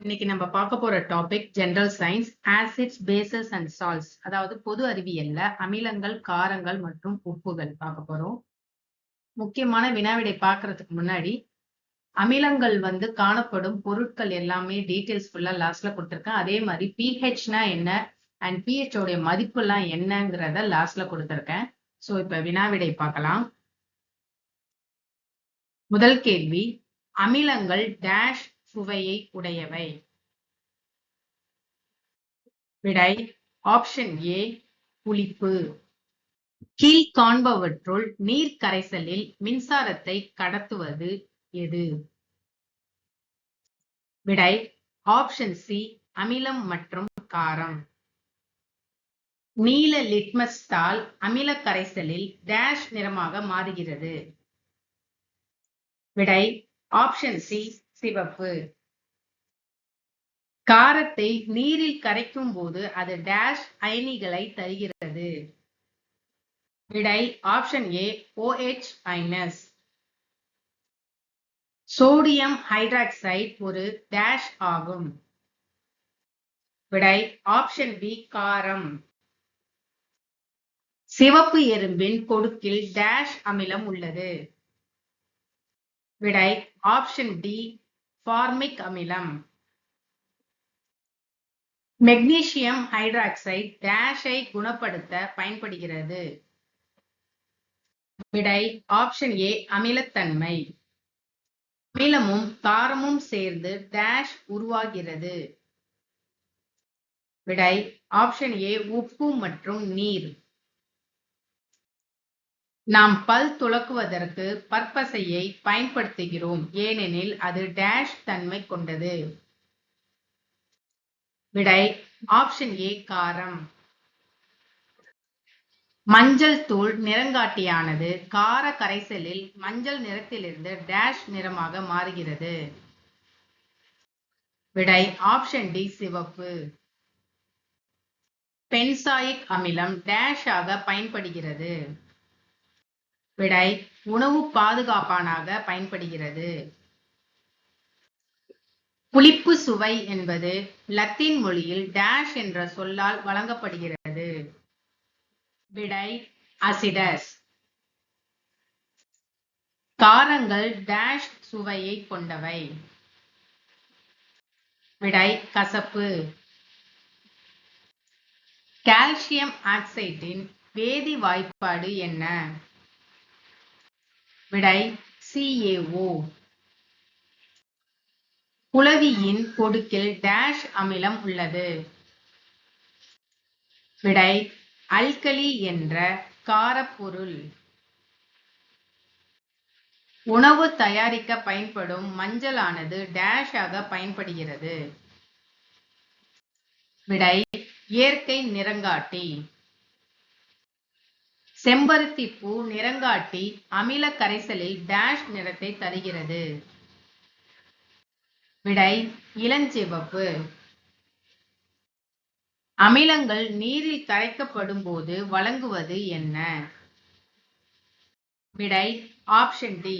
இன்னைக்கு நம்ம பார்க்க போற topic general science acids bases and salts அதாவது பொது அறிவியல்ல அமிலங்கள் காரங்கள் மற்றும் உப்புகள் பார்க்க போறோம். முக்கியமான வினாவிடை பார்க்கறதுக்கு முன்னாடி அமிலங்கள் வந்து காணப்படும் பொருட்கள் எல்லாமே டீட்டெயில்ஸ் ஃபுல்லா லாஸ்ட்ல கொடுத்துருக்கேன். அதே மாதிரி பிஹெச்னா என்ன அண்ட் பிஹெச் உடைய மதிப்பு எல்லாம் என்னங்கிறத லாஸ்ட்ல கொடுத்துருக்கேன். ஸோ இப்ப வினாவிடை பார்க்கலாம். முதல் கேள்வி அமிலங்கள் டேஷ் சுவையை உடையவை. விடை ஆப்ஷன் ஏ புளிப்பு. கீழ் காண்பவற்றுள் நீர் கரைசலில் மின்சாரத்தை கடத்துவது எது? விடை ஆப்ஷன் சி அமிலம் மற்றும் காரம். நீல லிட்மஸ் தாள் அமில கரைசலில் டேஷ் நிறமாக மாறுகிறது. விடை ஆப்ஷன் சி சிவப்பு. காரத்தை நீரில் கரைக்கும் போது அது டேஷ் அயனிகளை தருகிறது. விடை option A OH ions sodium hydroxide ஒரு டேஷ் ஆகும். விடை ஆப்ஷன் பி காரம். சிவப்பு எறும்பின் கொடுக்கில் டேஷ் அமிலம் உள்ளது. விடை ஆப்ஷன் டி ஃபார்மிக் அமிலம். மெக்னீசியம் ஹைட்ராக்சைடு டேஷை குணப்படுத்த பயன்படுகிறது. விடை ஆப்ஷன் ஏ அமிலத்தன்மை. அமிலமும் தாரமும் சேர்ந்து டேஷ் உருவாகிறது. விடை ஆப்ஷன் ஏ உப்பு மற்றும் நீர். நாம் பல் துலக்குவதற்கு பற்பசையை பயன்படுத்துகிறோம். ஏனெனில் அது டேஷ் தன்மை கொண்டது. விடை ஆப்ஷன் ஏ காரம். மஞ்சள் தூள் நிறங்காட்டியானது கார கரைசலில் மஞ்சள் நிறத்திலிருந்து டேஷ் நிறமாக மாறுகிறது. விடை ஆப்ஷன் டி சிவப்பு. பென்சாயிக் அமிலம் டேஷ் ஆக பயன்படுகிறது. விடை உணவு பாதுகாப்பானாக பயன்படுகிறது. புளிப்பு சுவை என்பது லத்தீன் மொழியில் டேஷ் என்ற சொல்லால் வழங்கப்படுகிறது. விடை அசிடஸ் காரங்கள் டேஷ் சுவையை கொண்டவை. விடை கசப்பு. கால்சியம் ஆக்சைட்டின் வேதி வாய்ப்பாடு என்ன? விடை சிஏஓ குளவியின் கொடுக்கில் டேஷ் அமிலம் உள்ளது. விடை அல்கலி என்ற காரப்பொருள். உணவு தயாரிக்க பயன்படும் மஞ்சளானது டேஷ் ஆக பயன்படுகிறது. விடை இயற்கை நிறங்காட்டி. செம்பருத்தி பூ நிறங்காட்டி அமில கரைசலில் டேஷ் நிறத்தை தருகிறது. விடை இளஞ்சிவப்பு. அமிலங்கள் நீரில் கரைக்கப்படும் போது வழங்குவது என்ன? விடை ஆப்ஷன் டி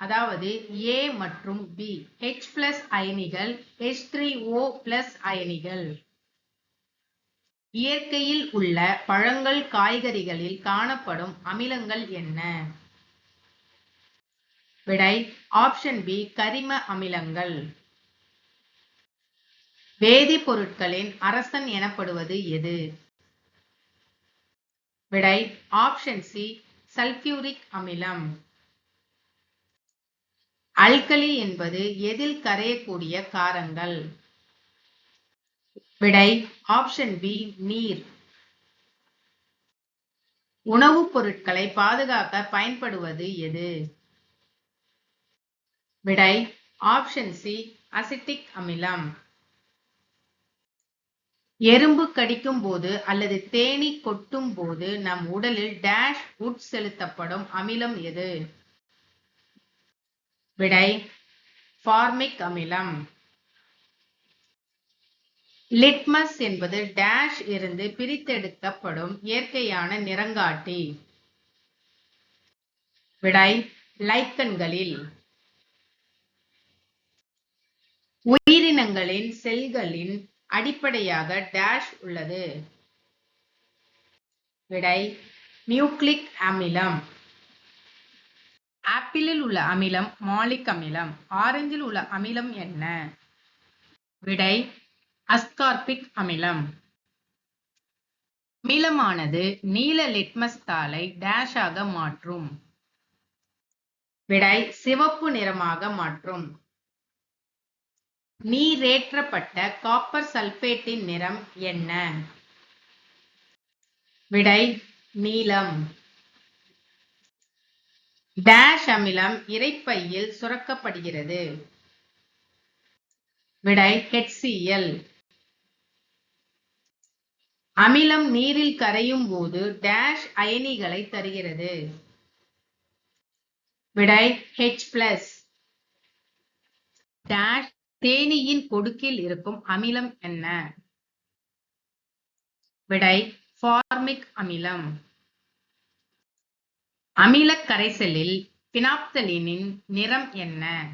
அதாவது ஏ மற்றும் பி ஹெச் பிளஸ் அயனிகள் ஹெச் த்ரீ ஓ பிளஸ் அயனிகள். இயற்கையில் உள்ள பழங்கள் காய்கறிகளில் காணப்படும் அமிலங்கள் என்ன? விடை ஆப்ஷன் பி கரிம அமிலங்கள். வேதிப்பொருட்களின் அரசன் எனப்படுவது எது? விடை ஆப்ஷன் சி சல்பியூரிக் அமிலம். அல்கலி என்பது எதில் கரையக்கூடிய காரங்கள்? விடை ஆப்ஷன் பி நீர். உணவுப் பொருட்களை பாதுகாக்க பயன்படுவது எது? விடை ஆப்ஷன் சி அசிட்டிக் அமிலம். எறும்பு கடிக்கும் போது அல்லது தேனி கொட்டும் போது நம் உடலில் டேஷ் உட் செலுத்தப்படும் அமிலம் எது? விடை ஃபார்மிக் அமிலம். லிட்மஸ் என்பது டேஷ் இருந்து பிரித்தெடுக்கப்படும் இயற்கையான நிறங்காட்டி. விடை லைக்கன்களில். உயிரினங்களின் செல்களின் அடிப்படையாக டேஷ் உள்ளது. விடை நியூக்ளிக் அமிலம். ஆப்பிளில் உள்ள அமிலம் மாலிக் அமிலம். ஆரஞ்சில் உள்ள அமிலம் என்ன? விடை அஸ்கார்பிக் அமிலம். அமிலமானது நீல லிட்மஸ் தாளை டேஷாக மாற்றும். விடை சிவப்பு நிறமாக மாற்றும். நீரேற்றப்பட்ட காப்பர் சல்பேட்டின் நிறம் என்ன? விடை நீலம். டேஷ் அமிலம் இரைப்பையில் சுரக்கப்படுகிறது. விடை HCl அமிலம் நீரில் கரையும் போது டேஷ் அயனிகளை தருகிறது. விடை ஹெச் பிளஸ் டேஷ் தேனியின் கொடுக்கில் இருக்கும் அமிலம் என்ன? விடை ஃபார்மிக் அமிலம். அமில கரைசலில் பினாப்தலினின் நிறம் என்ன?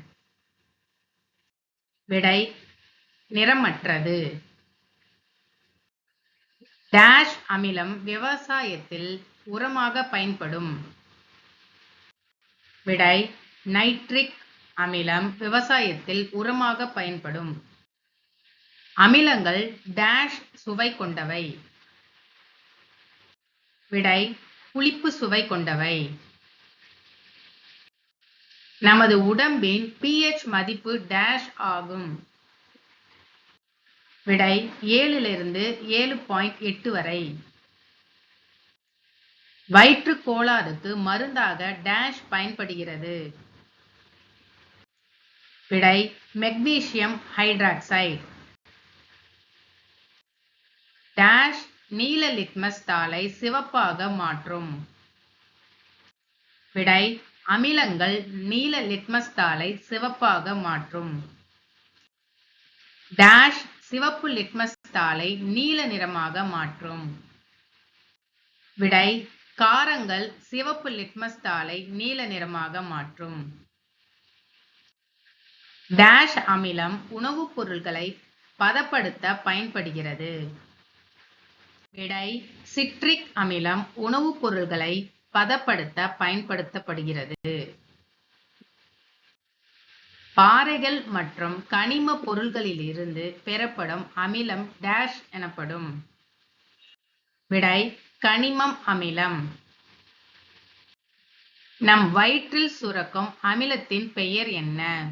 விடை நிறமற்றது. டேஷ் அமிலம் விவசாயத்தில் உரமாக பயன்படும். விடை நைட்ரிக் அமிலம் விவசாயத்தில் உரமாக பயன்படும். அமிலங்கள் டேஷ் சுவை கொண்டவை. விடை புளிப்பு சுவை கொண்டவை. நமது உடம்பின் பிஹெச் மதிப்பு டேஷ் ஆகும். விடை ஏழிலிருந்து ஏழு பாயிண்ட் எட்டு வரை. வயிற்று கோளாறுக்கு மருந்தாக டேஷ் பயன்படுகிறது. விடை மெக்னீசியம் ஹைட்ராக்சைடு. டேஷ் நீல லிட்மஸ் தாளை சிவப்பாக மாற்றும். விடை அமிலங்கள் நீல லிட்மஸ் தாளை சிவப்பாக மாற்றும். டேஷ் சிவப்பு லிட்மஸ் தாளை நீல நிறமாக மாற்றும். விடை காரங்கள் சிவப்பு லிட்மஸ் தாளை நீல நிறமாக மாற்றும். டேஷ் அமிலம் உணவுப் பொருட்களை பதப்படுத்த பயன்படுகிறது. விடை சிட்ரிக் அமிலம் உணவுப் பொருட்களை பதப்படுத்த பயன்படுத்தப்படுகிறது. பாறைகள் மற்றும் கனிம பொருள்களிலிருந்து பெறப்படும் அமிலம் டேஷ் எனப்படும். விடை கனிமம் அமிலம். நம் வயிற்றில் சுரக்கும் அமிலத்தின் பெயர் என்ன?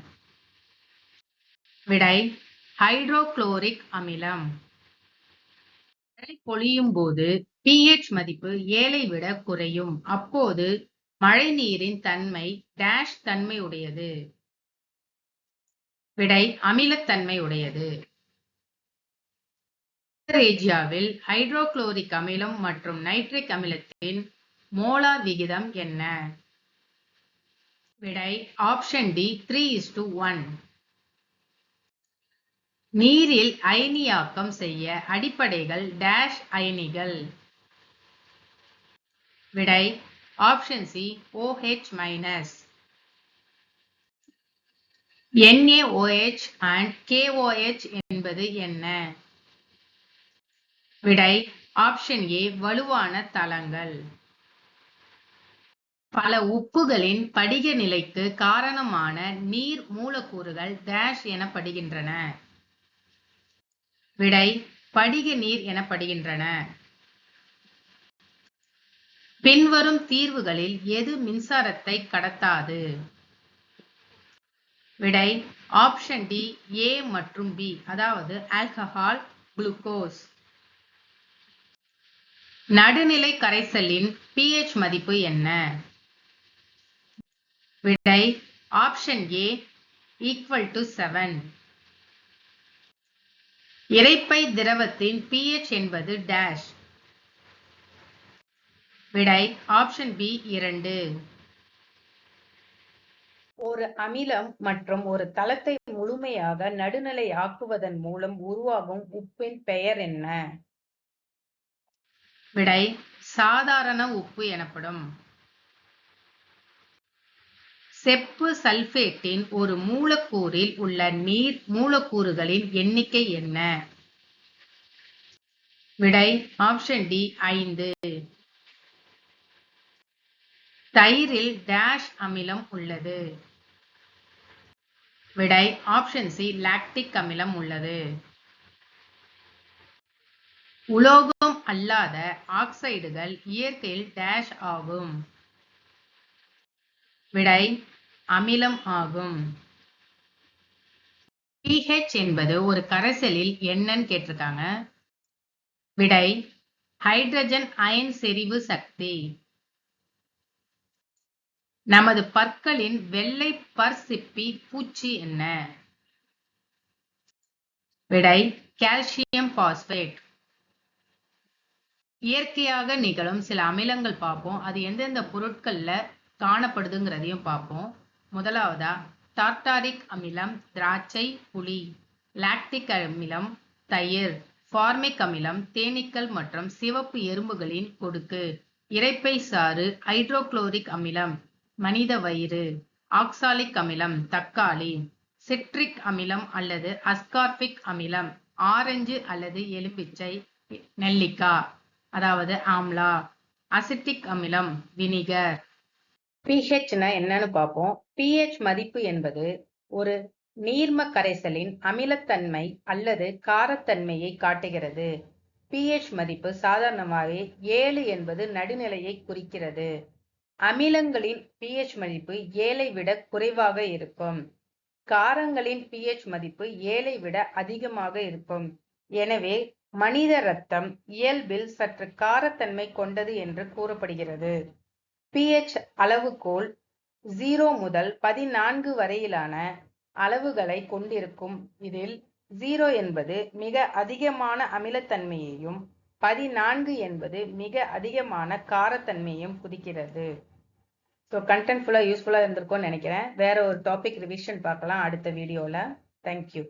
விடை ஹைட்ரோகுளோரிக் அமிலம். மழை பொழியும் போது பிஹெச் மதிப்பு ஏழை விட குறையும். அப்போது மழை நீரின் தன்மை டேஷ் தன்மை உடையது விடை அமிலத்தன்மை உடையது. ரேஜியாவில் ஹைட்ரோகுளோரிக் அமிலம் மற்றும் நைட்ரிக் அமிலத்தின் மோலார் விகிதம் என்ன? விடை option D three is to one நீரில் அயனியாக்கம் செய்ய அடிப்படைகள் டேஷ் அயனிகள். விடை option C OH minus NaOH and KOH என்பது என்ன? விடை ஆப்ஷன் ஏ வலுவான தளங்கள். பல உப்புகளின் படிக நிலைக்கு காரணமான நீர் மூலக்கூறுகள் டேஷ் எனப்படுகின்றன. விடை படிக நீர் எனப்படுகின்றன. பின்வரும் தீர்வுகளில் எது மின்சாரத்தை கடத்தாது? விடை ஆப்ஷன் டி ஏ மற்றும் பி அதாவது ஆல்கஹால் குளுக்கோஸ் நடுநிலை கரைசலின் பிஹெச் மதிப்பு என்ன? விடை option A equal to seven இரைப்பை திரவத்தின் பிஹெச் என்பது டேஷ் விடை ஆப்ஷன் பி இரண்டு. ஒரு அமிலம் மற்றும் ஒரு தளத்தை முழுமையாக நடுநிலை ஆக்குவதன் மூலம் உருவாகும் உப்பின் பெயர் என்ன? விடை சாதாரண உப்பு எனப்படும். செப்பு சல்பேட்டின் ஒரு மூலக்கூறில் உள்ள நீர் மூலக்கூறுகளின் எண்ணிக்கை என்ன? விடை ஆப்ஷன் டி ஐந்து. தயிரில் டேஷ் அமிலம் உள்ளது. விடை ஆப்ஷன் சி லாக்டிக் அமிலம் உள்ளது. உலோகம் அல்லாத ஆக்சைடுகள் இயற்கையில் டேஷ் ஆகும். விடை அமிலம் ஆகும். பிஹெச் என்பது ஒரு கரைசலில் என்னன்னு கேட்டிருக்காங்க. விடை ஹைட்ரஜன் அயன் செறிவு சக்தி. நமது பற்களின் வெள்ளை பற்சிப்பி பூச்சி என்ன? விடை கால்சியம் பாஸ்பேட் இயற்கையாக நிகழும் சில அமிலங்கள் பார்ப்போம். அது எந்தெந்த பொருட்கள்ல காணப்படுதுங்கிறதையும் பார்ப்போம். முதலாவதா டார்டாரிக் அமிலம் திராட்சை புளி. லாக்டிக் அமிலம் தயிர். ஃபார்மிக் அமிலம் தேனீக்கள் மற்றும் சிவப்பு எறும்புகளின் கொடுக்கு. இரைப்பை சாறு ஹைட்ரோகுளோரிக் அமிலம். மனித வயிறு ஆக்சாலிக் அமிலம் தக்காளி சிட்ரிக் அமிலம் அல்லது அஸ்கார்பிக் அமிலம் ஆரஞ்சு அல்லது எலும்பிச்சை நெல்லிக்காய் அதாவது ஆம்லா அசிட்டிக் அமிலம் வினிகர். பிஹெச்னா என்னன்னு பார்ப்போம். பிஹெச் மதிப்பு என்பது ஒரு நீர்ம கரைசலின் அமிலத்தன்மை அல்லது காரத்தன்மையை காட்டுகிறது. பிஹெச் மதிப்பு சாதாரணமாகவே ஏழு என்பது நடுநிலையை குறிக்கிறது. அமிலங்களின் பிஹெச் மதிப்பு ஏழை விட குறைவாக இருக்கும். காரங்களின் பிஹெச் மதிப்பு ஏழை விட அதிகமாக இருக்கும். எனவே மனித ரத்தம் இயல்பில் சற்று காரத்தன்மை கொண்டது என்று கூறப்படுகிறது. பிஹெச் அளவுகோல் ஜீரோ முதல் பதினான்கு வரையிலான அளவுகளை கொண்டிருக்கும். இதில் ஜீரோ என்பது மிக அதிகமான அமிலத்தன்மையையும் பதினான்கு என்பது மிக அதிகமான காரத்தன்மையும் குதிக்கிறது. ஸோ கண்டென்ட் ஃபுல்லாக யூஸ்ஃபுல்லாக இருந்திருக்கும்னு நினைக்கிறேன். வேற ஒரு டாபிக் ரிவிஷன் பார்க்கலாம் அடுத்த வீடியோவில் தேங்க்யூ